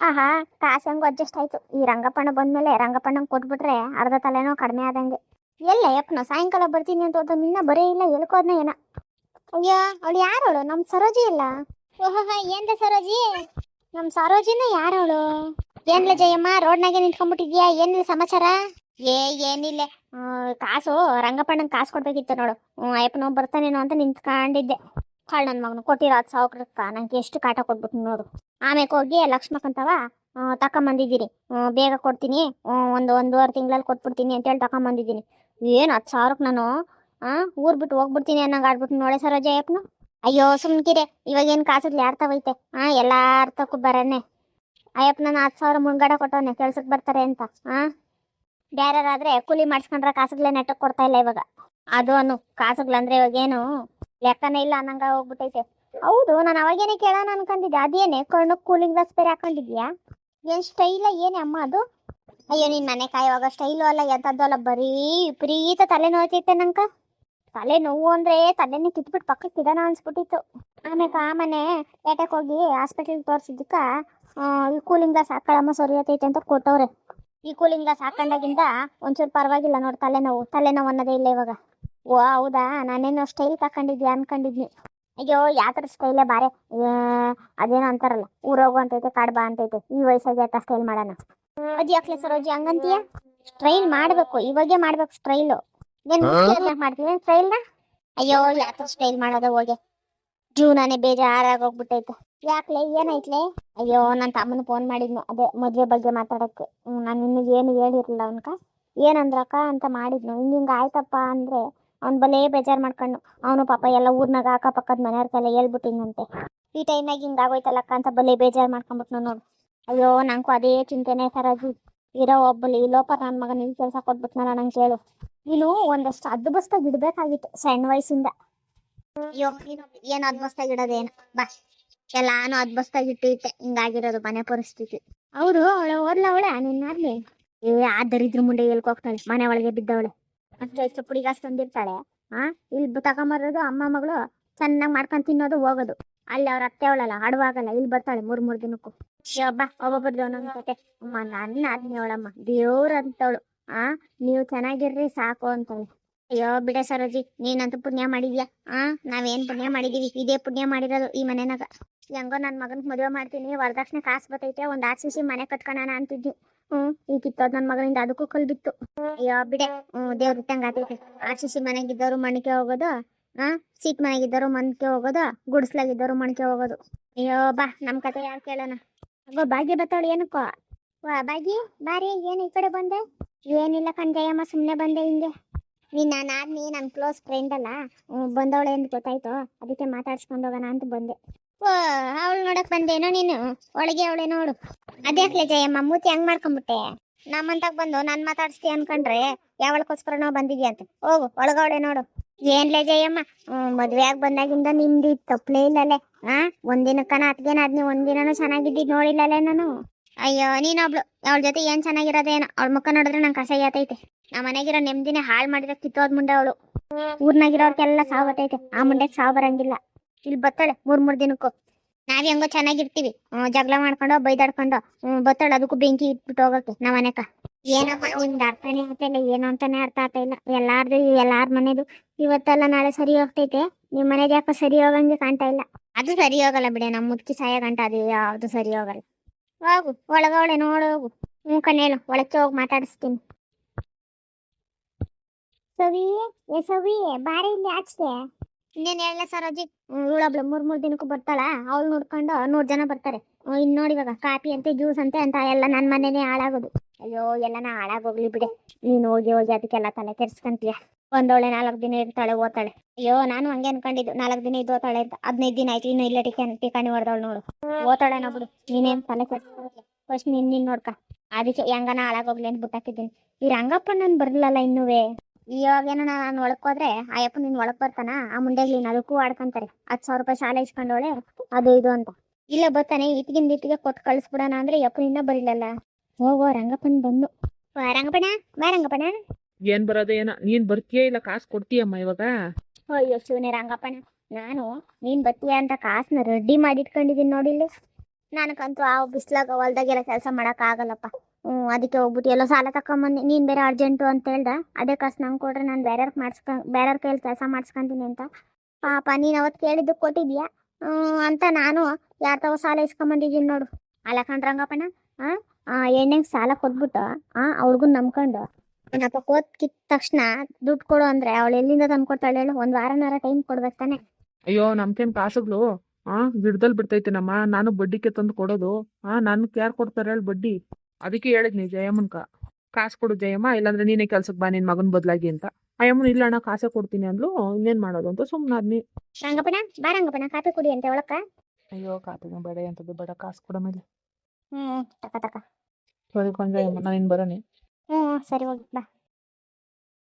ಆಹಾ ಕಾಸು ಹೆಂಗು ಅಡ್ಜಸ್ಟ್ ಆಯ್ತು ಈ ರಂಗಪ್ಪಣ್ಣ ಬಂದ್ಮೇಲೆ ರಂಗಪ್ಪಣ್ಣಂಗೆ ಕೊಟ್ಬಿಟ್ರೆ ಅರ್ಧ ತಲೆನೋ ಕಡಿಮೆ ಆದಂಗೆ. ಎಲ್ಲ ಯಪ್ಪನ ಸಾಯಂಕಾಲ ಬರ್ತೀನಿ ಅಂತ ಹೋದ ನಿನ್ನ ಬರೇ ಇಲ್ಲ ಹೇಳ್ಕೋದ್ನ ಏನ? ಅಯ್ಯ, ಅವಳು ಯಾರವಳು ನಮ್ಮ ಸರೋಜಿ ಇಲ್ಲ. ಓಹೋ ಏನ್ರ ಸರೋಜಿ? ನಮ್ಮ ಸರೋಜಿನ ಯಾರವಳು ಏನ್ಲ ಜಯಮ್ಮ, ರೋಡ್ನಾಗೆ ನಿಂತ್ಕೊಂಡ್ಬಿಟ್ಟಿದ್ಯಾ? ಏನಿಲ್ಲ ಸಮಾಚಾರ? ಏ, ಏನಿಲ್ಲ. ಕಾಸು, ರಂಗಪ್ಪಣ್ಣಂಗೆ ಕಾಸು ಕೊಡ್ಬೇಕಿತ್ತು ನೋಡು. ಅಯ್ಯಪ್ಪನೋ ಬರ್ತಾನೇನೋ ಅಂತ ನಿಂತ್ಕೊಂಡಿದ್ದೆ. ಕಾಳು ನನ್ನ ಮಗನು ಕೊಟ್ಟಿರೋ ಹತ್ತು ಸಾವಿರಕ್ಕ ನಂಗೆ ಎಷ್ಟು ಕಾಟ ಕೊಟ್ಬಿಟ್ಟು ನೋಡು. ಆಮೇಲೆ ಹೋಗಿ ಲಕ್ಷ್ಮಕ್ಕಂತವ ತಕೊಂಬಂದಿದ್ದೀರಿ. ಬೇಗ ಕೊಡ್ತೀನಿ. ಒಂದು ಒಂದೂವರೆ ತಿಂಗಳಲ್ಲಿ ಕೊಟ್ಬಿಡ್ತೀನಿ ಅಂತೇಳಿ ತಕೊಂಬಂದಿದ್ದೀನಿ. ಏನು ಹತ್ತು ಸಾವಿರಕ್ಕೆ ನಾನು? ಊರ್ ಬಿಟ್ಟು ಹೋಗ್ಬಿಡ್ತೀನಿ ಅನ್ನಂಗೆ ಆಡ್ಬಿಟ್ಟು ನೋಡೆ ಸರೋಜ ಅಯ್ಯಪ್ಪನು ಅಯ್ಯೋ ಸುಮ್ಕಿರೆ ಇವಾಗ ಏನು ಕಾಸಲ್ಲಿ ಯಾರು ತಗೋಯ್ತೆ ಹಾಂ ಎಲ್ಲ ಅರ್ಥಕ್ಕೂ ತಕ್ಕೂ ಅಯ್ಯಪ್ಪ ನಾನು ಹತ್ತು ಸಾವಿರ ಮುಂಗಡ ಕೊಟ್ಟವನೆ ಕೆಲ್ಸಕ್ಕೆ ಬರ್ತಾರೆ ಅಂತ. ಆ ಬೇರೆಯವರಾದ್ರೆ ಕೂಲಿ ಮಾಡಿಸ್ಕೊಂಡ್ರೆ ಕಾಸುಗಳೇ ನೆಟ್ಟಕ್ಕೆ ಕೊಡ್ತಾ ಇಲ್ಲ ಇವಾಗ. ಅದು ಅನು, ಕಾಸುಗಳಂದ್ರೆ ಇವಾಗ ಏನು ಲೆಕ್ಕನೇ ಇಲ್ಲ ಅನ್ನಂಗ ಹೋಗ್ಬಿಟ್ಟೈತೆ. ಹೌದು, ನಾನು ಅವಾಗೇನೆ ಕೇಳೋಣ ಅನ್ಕೊಂಡಿದ್ದೆ ಅದೇನೆ? ಕಣ್ಣು ಕೂಲಿಂಗ್ ಗ್ಲಾಸ್ ಬೇರೆ ಹಾಕೊಂಡಿದ್ಯಾ? ಏನ್ ಸ್ಟೈಲ ಏನೇ ಅಮ್ಮ ಅದು? ಅಯ್ಯೋ, ನಿನ್ ಮನೆ ಕಾಯುವಾಗ ಸ್ಟೈಲು ಅಲ್ಲ ಎಂಥದ್ದು ಅಲ್ಲ, ಬರೀ ವಿಪರೀತ ತಲೆ ನೋಯ್ತೈತೆ ನಂಕ ತಲೆ ನೋವು ಅಂದ್ರೆ ತಲೆನೇ ಕಿತ್ಬಿಟ್ಟು ಪಕ್ಕಕ್ಕೆ ಇಡೋಣ ಅನ್ಸ್ಬಿಟ್ಟಿತ್ತು. ಆಮೇಲೆ ಆ ಮನೆ ಪೇಟೆಗೆ ಹೋಗಿ ಹಾಸ್ಪಿಟ್ಲಿಗೆ ತೋರಿಸಿದ್ದಕ್ಕೆ ಈ ಕೂಲಿಂಗ್ ಗ್ಲಾಸ್ ಹಾಕೊಳ್ಳಮ್ಮ ಸರಿಯತೈತೆ ಅಂತ ಕೊಟ್ಟವ್ರೆ. ಈ ಕೂಲಿಂಗ್ ಗ್ಲಾಸ್ ಹಾಕೊಂಡಾಗಿಂದ ಒಂಚೂರು ಪರವಾಗಿಲ್ಲ ನೋಡಿ ತಲೆನೋವು ತಲೆನೋವು ಅನ್ನೋದೇ ಇಲ್ಲ ಇವಾಗ. ಓ ಹೌದಾ? ನಾನೇನೋ ಸ್ಟೈಲ್ ತಕೊಂಡಿದ್ದೆ ಅನ್ಕೊಂಡಿದ್ನಿ. ಅಯ್ಯೋ ಯಾವ ಥರ ಸ್ಟೈಲೇ ಬಾರೆ. ಅದೇನೋ ಅಂತಾರಲ್ಲ ಊರೋಗು ಅಂತೈತೆ ಕಾಡ್ ಬಾ ಅಂತೈತೆ. ಈ ವಯಸ್ಸಾಗಿ ಆತ ಸ್ಟೈಲ್ ಮಾಡೋಣ. ಅದು ಯಾಕ್ಲೆ ಸರೋಜಿ ಹಂಗಂತೀಯ? ಸ್ಟೈಲ್ ಮಾಡಬೇಕು ಇವಾಗೆ ಮಾಡ್ಬೇಕು ಸ್ಟೈಲು ಏನ್ ಮಾಡ್ತೀನಿ ಸ್ಟೈಲ್ನ ಅಯ್ಯೋ ಯಾವ ಥರ ಸ್ಟೈಲ್ ಮಾಡೋದು ಹೋಗಿ. ಜೀವನಾನೇ ಬೇಜಾರಾಗೋಗ್ಬಿಟ್ಟೈತೆ ಯಾಕ್ಲೆ ಏನೈತ್ಲೆ ಅಯ್ಯೋ ನನ್ನ ತಮ್ಮನ ಫೋನ್ ಮಾಡಿದ್ನು ಅದೇ ಮದುವೆ ಬಗ್ಗೆ ಮಾತಾಡಕ್ಕೆ. ನಾನು ಇನ್ನು ಏನು ಹೇಳಿರಲಿಲ್ಲ ಅವನ್ಕ? ಏನಂದ್ರಕ್ಕ ಅಂತ ಮಾಡಿದ್ನು. ಹಿಂಗೆ ಹಿಂಗೆ ಆಯ್ತಪ್ಪ ಅಂದ್ರೆ ಅವ್ನ್ ಬಲೇ ಬೇಜಾರ್ ಮಾಡ್ಕೊಂಡು, ಅವನು ಪಾಪ ಎಲ್ಲ ಊರ್ನಾಗ ಅಕ್ಕಪಕ್ಕದ ಮನೆಯವ್ರಿಗೆಲ್ಲ ಹೇಳ್ಬಿಟ್ಟಿನಂತೆ ಈ ಟೈಮ್ನಾಗ ಹಿಂಗಾಗೋಯ್ತಲ್ಲಕ್ಕ ಅಂತ ಬಲೇ ಬೇಜಾರ್ ಮಾಡ್ಕೊಂಬಿಟ್ನು ನೋಡು. ಅಯ್ಯೋ, ನಂಗೂ ಅದೇ ಚಿಂತೆನೆ ಸರಾಜು. ಇರೋ ಒಬ್ಬಲಿ ಲೋಪ ನನ್ನ ಮಗನ ಇಲ್ಲಿ ಕೆಲಸ ಕೊಟ್ಬಿಟ್ನಲ್ಲ ನಂಗೆ ಹೇಳು. ನೀನು ಒಂದಷ್ಟು ಅದ್ಬಸ್ತಾಗಿ ಇಡಬೇಕಾಗಿತ್ತು ಸಣ್ಣ ವಯಸ್ಸಿಂದ. ಅಯ್ಯೋ ಏನು ಅದ್ಬಸ್ತಾಗಿ ಇಡೋದೇನು ಬಾ. ಎಲ್ಲಾನು ಅದ್ಬಸ್ತಾಗಿ ಇಟ್ಟಿದ್ದೆ ಹಿಂಗಾಗಿರೋದು ಮನೆ ಪರಿಸ್ಥಿತಿ. ಅವರು ಅವಳು ಓದ್ಲ ಅವಳೆ ನಿನ್ನಾಗ್ಲಿ ಏ, ಆ ದರಿದ್ರ ಮುಂದೆ ಹೇಳ್ಕೋಗ್ತಾಳೆ ಮನೆ ಒಳಗೆ ಬಿದ್ದವಳೆ. ಅಷ್ಟು ಎಷ್ಟು ಪುಡಿಗಾಸ್ ತಂದಿರ್ತಾಳೆ. ಆ, ಇಲ್ಲಿ ತಗೊಂಬರೋದು ಅಮ್ಮ ಮಗಳು ಚೆನ್ನಾಗಿ ಮಾಡ್ಕೊಂಡ್ ತಿನ್ನೋದು, ಹೋಗೋದು. ಅಲ್ಲಿ ಅವ್ರ ಅತ್ತೆ ಅವಳಲ್ಲ ಹಾಡುವಾಗಲ್ಲ ಇಲ್ಲಿ ಬರ್ತಾಳೆ ಮೂರ್ ಮೂರ್ ದಿನಕ್ಕೂ. ಬಾ ಒಬ್ಬೊಬ್ಬರದು ಒಂದೊಂದು ಕತೆ. ಅಮ್ಮ, ನನ್ನ ಆದ್ಮಿ ಅವಳಮ್ಮ ದೇವ್ರ ಅಂತವಳು ಆ, ನೀವು ಚೆನ್ನಾಗಿರ್ರಿ, ಸಾಕು ಅಂತವಳು. ಅಯ್ಯೋ, ಬಿಡ ಸರೋಜಿ, ನೀನಂತೂ ಪುಣ್ಯ ಮಾಡಿದ್ಯಾ? ಆ, ನಾವೇನ್ ಪುಣ್ಯ ಮಾಡಿದೀವಿ? ಇದೇ ಪುಣ್ಯ ಮಾಡಿರೋದು ಈ ಮನೆನಾಗ. ಹೆಂಗೋ ನನ್ನ ಮಗನ್ ಮದುವೆ ಮಾಡ್ತೀನಿ, ವರದಕ್ಷಿಣೆ ಕಾಸು ಬರ್ತೈತೆ ಒಂದ್ ಆರ್ ಸಿ ಸಿ ಮನೆ ಕಟ್ಕೊಳಣ ಅಂತಿದ್ವಿ. ಹ್ಮ್, ಈ ಕಿತ್ತೋದ್ ನನ್ ಮಗನಿಂದ ಅದಕ್ಕೂ ಕಲ್ ಬಿತ್ತು ಅಯ್ಯೋ, ಬಿಡೆ, ಹ್ಮ್, ದೇವ್ರ ಇಟ್ಟಂಗ ಆತೈತೆ ಆರ್ ಸಿ ಸಿ ಮನೆಗಿದ್ದವ್ರು ಮಣಿಕೆ ಹೋಗೋದು, ಆ, ಸೀಟ್ ಮನೆಗಿದ್ದವ್ರು ಮಣಿಕೆ ಹೋಗೋದು ಗುಡಿಸ್ಲಾಗಿದ್ದವ್ರು ಮಣಿಕೆ ಹೋಗೋದು. ಅಯ್ಯೋ, ಬಾ, ನಮ್ ಕತೆ ಯಾರು ಕೇಳೋಣ? ಅಗೋ ಭಾಗ್ಯ ಬತ್ತಾಳು ಏನಕ್ಕೋ? ವಾ ಭಾಗ್ಯ ಬಾರಿ, ಏನು ಈ ಕಡೆ ಬಂದೆ? ಏನಿಲ್ಲ ಕಣ್ಜಯಮ್ಮ, ಸುಮ್ನೆ ಬಂದೆ ಹಿಂಗೆ. ನೀನ್ ನಾನು ಆದ್ಮಿ ನನ್ನ ಕ್ಲೋಸ್ ಫ್ರೆಂಡ್ ಅಲ್ಲ ಬಂದವಳೆ ಅಂತ ಗೊತ್ತಾಯ್ತು. ಅದಕ್ಕೆ ಮಾತಾಡ್ಸ್ಕೊಂಡು ಹೋಗೋಣ ಅಂತ ಬಂದೆ. ಓ, ಅವಳು ನೋಡಕ್ ಬಂದೇನೋ ನೀನು? ಒಳಗೆ ಅವಳೆ ನೋಡು. ಅದ್ಯಾಕ್ಲೆ ಜಯಮ್ಮ, ಮೂತಿ ಹಂಗ್ ಮಾಡ್ಕೊಂಡ್ಬಿಟ್ಟೆ ನಮ್ಮಂತಾಗ ಬಂದು ನಾನ್ ಮಾತಾಡ್ಸ್ತಿ ಅನ್ಕೊಂಡ್ರೆ ಯಾವಳಕ್ಕೋಸ್ಕರನೋ ಬಂದಿದ್ಯಾ ಅಂತ. ಹೋಗು ಒಳಗವಳೆ ನೋಡು. ಏನ್ಲೆ ಜಯಮ್ಮ ಮದ್ವೆ ಆಗಿ ಬಂದಾಗಿಂದ ನಿಮ್ದು ತಪ್ಪಲೇ ಇಲ್ಲಲೆ, ಆ? ಒಂದಿನಕ್ಕನ ಅದ್ಗೇನಾದ್ನಿ ಆದ್ನಿ, ಒಂದಿನನೂ ಚೆನ್ನಾಗಿದ್ದಿದ್ ನೋಡಿಲ್ಲಲೆ ನಾನು. ಅಯ್ಯೋ, ನೀನೊಬ್ಳು. ಅವಳ ಜೊತೆ ಏನ್ ಚೆನ್ನಾಗಿರೋದೇನೋ. ಅವಳ ಮುಖ ನೋಡಿದ್ರೆ ನಂಗೆ ಕಸ ಆತೈತೆ ನಮ್ಮ ಮನೆಗಿರೋ ನೆಮ್ಮದಿನೇ ಹಾಳು ಮಾಡಿದ್ರೆ ಕಿತ್ತೋದ್ ಮುಂದೆ ಅವಳು. ಊರ್ನಾಗಿರೋರ್ಗೆಲ್ಲ ಸಾವು ಬತ್ತೈತೆ ಆ ಮುಂಡೆಗೆ ಸಾವು ಬರಂಗಿಲ್ಲ. ಇಲ್ಲಿ ಬತ್ತಾಳೆ, ಮೂರ್ ಮೂರ್ ದಿನಕ್ಕೂ. ನಾವ್ ಹೆಂಗೋ ಚೆನ್ನಾಗಿರ್ತೀವಿ. ಜಗಳ ಮಾಡ್ಕೊಂಡು, ಬೈದಾಡ್ಕೊಂಡು. ಬತ್ತಾಳೆ, ಅದಕ್ಕೂ ಬೆಂಕಿ ಇಟ್ಬಿಟ್ಟು ಹೋಗಕ್ಕೆ ನಮ್ಮ ಮನೆಕ. ಏನಪ್ಪ ನಿಮ್ದು ಅರ್ಥನೇ ಆಗ್ತಿಲ್ಲ ಏನು ಅಂತಾನೆ ಅರ್ಥ ಆಗ್ತಾ ಇಲ್ಲ. ಎಲ್ಲಾರ್ದು, ಎಲ್ಲಾರ ಮನೇದು ಇವತ್ತೆಲ್ಲ ನಾಳೆ ಸರಿ ಹೋಗ್ತೈತೆ. ನಿಮ್ ಮನೆದು ಯಾಕೋ ಸರಿ ಹೋಗಂಗೆ ಕಾಣ್ತಾ ಇಲ್ಲ. ಅದು ಸರಿ ಹೋಗಲ್ಲ ಬಿಡಿ. ನಮ್ಮ ಮುದ್ಕಿ ಸಾಯ ಗಂಟ ಅದು ಯಾವ್ದು ಸರಿ ಹೋಗಲ್ಲ. ಹೋಗು ಒಳಗವಳೆ ನೋಡೋಗು ಹ್ಞೂ ಕಣ್ಣೇಳು ಒಳಕ್ಕೆ ಹೋಗಿ, ಮಾತಾಡಿಸ್ತೀನಿ. ಸವಿ, ಏ ಸವಿ, ಬಾರಿ ಇಲ್ಲಿ ಆಚೆ. ಇನ್ನೇನು ಹೇಳಲ್ಲ ಸರೋಜಿ? ಇವಳೊಬ್ಳು ಮೂರ್ ಮೂರ್ ದಿನಕ್ಕೂ ಬರ್ತಾಳ? ಅವಳು ನೋಡ್ಕೊಂಡು ನೂರ್ ಜನ ಬರ್ತಾರೆ. ಇನ್ ನೋಡಿ ಇವಾಗ, ಕಾಫಿ ಅಂತೆ, ಜ್ಯೂಸ್ ಅಂತೆ ಅಂತ ಎಲ್ಲ ನನ್ನ ಮನೇನೆ ಹಾಳಾಗೋದು. ಅಯ್ಯೋ, ಎಲ್ಲನ ಹಾಳಾಗೋಗ್ಲಿ ಬಿಡೆ. ನೀನ್ ಹೋಗಿ ಹೋಗಿ ಅದಕ್ಕೆಲ್ಲ ತಲೆ ಕೆರ್ಸ್ಕಂತೀಯ ಒಂದೊಳ್ಳೆ ನಾಲ್ಕು ದಿನ ಇರ್ತಾಳೆ, ಓದ್ತಾಳೆ. ಅಯ್ಯೋ, ನಾನು ಹಂಗೆ ಅನ್ಕೊಂಡಿದ್ದು. ನಾಲ್ಕು ದಿನ ಇದು ಓದ್ತಾಳೆ ಅಂತ. ಹದಿನೈದು ದಿನ ಆಯ್ತು, ಇನ್ನು ಇಲ್ಲ ಟಿಕೆ ಟಿಕಾಣಿ ಹೊಡೆದವಳು ನೋಡು. ಓದ್ತಾಳೆ ಬಿಡು. ನೀನೇನ್ ತಲೆ ಕೆಡ್ಸ್ಕೊಳಕ್ಕೆ ಫಸ್ಟ್ ನಿನ್, ನೀನ್ ನೋಡ್ಕ. ಅದಕ್ಕೆ ಹೆಂಗನ ಹಾಳಾಗೋಗ್ಲಿ ಅಂತ ಬಿಟ್ಟಾಕಿದ್ದೀನಿ. ಈ ರಂಗಪ್ಪ ನನ್ ಬರ್ಲಲ್ಲ ಇನ್ನುವೇ. ಇವಾಗೇನೋ ನಾನು ಒಳಕ್ ಹೋದ್ರೆ ಆಯಪ್ಪ ನೀನ್ ಒಳಕ್ ಬರ್ತಾನ? ಆ ಮುಂಡೆಗ್ಲಿ ಅದಕ್ಕೂ ಆಡ್ಕೊಂತಾರೆ. ಹತ್ತು ಸಾವಿರ ರೂಪಾಯಿ ಶಾಲೆ ಇಸ್ಕೊಂಡವಳೆ, ಅದು ಇದು ಅಂತ. ಇಲ್ಲ ಬರ್ತಾನೆ ಇಟ್ಗಿಂದ ಇಟ್ಟಿಗೆ ಕೊಟ್ಟು ಕಳಿಸ್ಬಿಡೋಣ ಅಂದ್ರೆ ಯಪ್ಪ ಇನ್ನ ಹೋಗೋ ರಂಗಪ್ಪನ್ ಬಂದು. ವಾ ರಂಗಪ್ಪಣ ಬಾ ರಂಗಪ್ಪಣ ಏನ್ ಬರೋದ ಏನ? ನೀನ್ ಬರ್ತೀಯ ಇಲ್ಲ ಕಾಸು ಕೊಡ್ತೀಯಮ್ಮ ಇವಾಗ? ಅಯ್ಯೋ ಶಿವನೇ ರಂಗಪ್ಪಣ ನಾನು ನೀನ್ ಬತ್ತೀಯ ಅಂತ ಕಾಸನ್ನ ರೆಡಿ ಮಾಡಿ ಇಟ್ಕೊಂಡಿದ್ದೀನಿ ನೋಡಿಲ್ಲಿ ನನಗಂತೂ ಆ ಬಿಸ್ಲಾಗ ಹೊಲ್ದಾಗೆಲ್ಲ ಕೆಲಸ ಮಾಡಕ್ ಆಗಲ್ಲಪ್ಪ. ಹ್ಮ್ ಅದಕ್ಕೆ ಹೋಗ್ಬಿಟ್ಟು ಎಲ್ಲೋ ಸಾಲ ತಕೊಂಬಂದು ನೀನು ಬೇರೆ ಅರ್ಜೆಂಟು ಅಂತ ಹೇಳ್ದ. ಅದೇ ಕಾಸು ನಂಗೆ ಕೊಡ್ರೆ ನಾನು ಬೇರೆಯವ್ರಿಗೆ ಮಾಡಿಸ್ಕ ಬೇರೆಯವ್ರ ಕೈಯಲ್ಲಿ ಕೆಲಸ ಮಾಡಿಸ್ಕೊಂತೀನಿ ಅಂತ. ಪಾಪ ನೀನ್ ಅವತ್ತು ಕೇಳಿದ್ದು ಕೊಟ್ಟಿದ್ಯಾ? ಹ್ಮ್, ಅಂತ ನಾನು ಯಾರ ತಾವ ಸಾಲ ಇಸ್ಕೊಂಬಂದಿದ್ದೀನಿ ನೋಡು. ಅಲ್ಲ ಕಣ್ರಂಗಪ್ಪಣ್ಣ ಹಾಂ ಎಣ್ಣೆಗೆ ಸಾಲ ಕೊಟ್ಬಿಟ್ಟು ಆ ಅವ್ಳಿಗೂ ನಂಬ್ಕೊಂಡು ಏನಪ್ಪ ಕೋತ್ ಕಿತ್ತ ತಕ್ಷಣ ದುಡ್ಡು ಕೊಡು ಅಂದ್ರೆ ಅವಳು ಎಲ್ಲಿಂದ ತಂದು ಕೊಡ್ತಾಳೆ ಹೇಳು ಒಂದು ವಾರನಾರ ಟೈಮ್ ಕೊಡ್ಬೇಕು ತಾನೆ. ಅಯ್ಯೋ ನಮ್ಕೇನ್ ಕಾಸುಗಳು? ಆ ಗಿಡದಲ್ಲಿ ಬಿಡ್ತೈತೇನಮ್ಮ ನಾನು ಬಡ್ಡಿಗೆ ತಂದು ಕೊಡೋದು. ಆ ನನ್ಗೆ ಯಾರು ಕೊಡ್ತಾರೆ ಹೇಳಿ ಬಡ್ಡಿ. ಅದಕ್ಕೆ ಹೇಳಿದ್ನಿ ಜಯಮ್ಮನ್ಕ. ಕಾಸು ಕೊಡು ಜಯಮ್ಮ ಇಲ್ಲಾಂದ್ರೆ ನೀನೇ ಕೆಲ್ಸಕ್ಕೆ ಬಾ ನಿನ್ ಮಗನ್ ಬದಲಾಗಿ ಅಂತ. ಅಯ್ಯಮ್ಮನ ಇಲ್ಲ ಅಣ್ಣ ಕಾಸೆ ಕೊಡ್ತೀನಿ ಅಂದ್ಲು ಇನ್ನೇನ್ ಮಾಡೋದು ಅಂತ ಸುಮ್ಮನಾದ್ನಿ ರಂಗಪ್ಪಣ ಬಾ ಕಾಫಿ ಕುಡಿ ಅಂತ ಒಳಕ್ಕ. ಅಯ್ಯೋ ಕಾಪಿನ ಬೇಡ ಅಂತದ್ದು ಬೇಡ ಕಾಸು ಕೊಡ ಮೇಲೆ. ಹ್ಮ್ ತಕ ತಕ. ಸರಿ. ಕೊಂಜಯಮ್ಮ ನಾನು ಇನ್ನು ಬರೋನಿ ಹ್ಞೂ ಸರಿ ಹೋಗಿ ಬಾ.